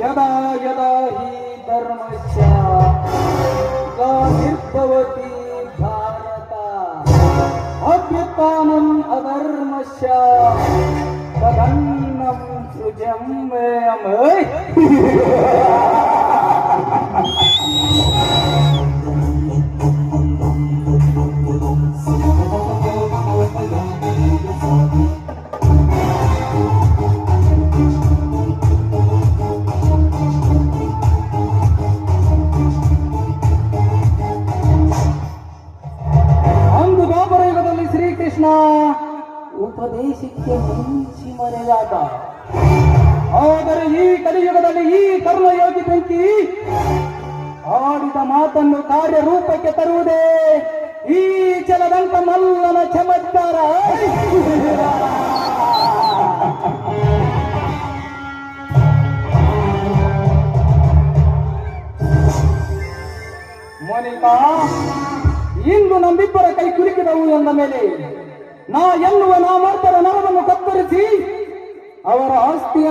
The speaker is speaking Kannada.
ಯದಾ ಯದಾ ಹಿ ಧರ್ಮಸ್ಯ ಗ್ಲಾನಿರ್ಭವತಿ ಭಾರತ ಅಭ್ಯುತ್ಥಾನಂ ಅಧರ್ಮಸ್ಯ ತದನ್ನಂ ಸೃಜಂ ವಯಂ. ಶ್ರೀಕೃಷ್ಣ ಉಪದೇಶಕ್ಕೆ ಮುಂಚಿ ಮರೆಯಾದ. ಆದರೆ ಈ ಕಲಿಯುಗದಲ್ಲಿ ಈ ಕರ್ಮಯೋಗಿ ಬೆಂಕಿ ಆಡಿದ ಮಾತನ್ನು ಕಾರ್ಯರೂಪಕ್ಕೆ ತರುವುದೇ ಈ ಚಲದಂತ ಮಲ್ಲನ ಚಮತ್ಕಾರ. ಮೋನಿಕಾ ಇಂದು ನಮ್ಮಿಬ್ಬರ ಕೈ ಕುಲುಕಿದವು ಎಂದ ಮೇಲೆ ನಾ ಎನ್ನುವ ನಾಮರ್ಥರ ನರವನ್ನು ಕತ್ತರಿಸಿ ಅವರ ಆಸ್ತಿಯನ್ನು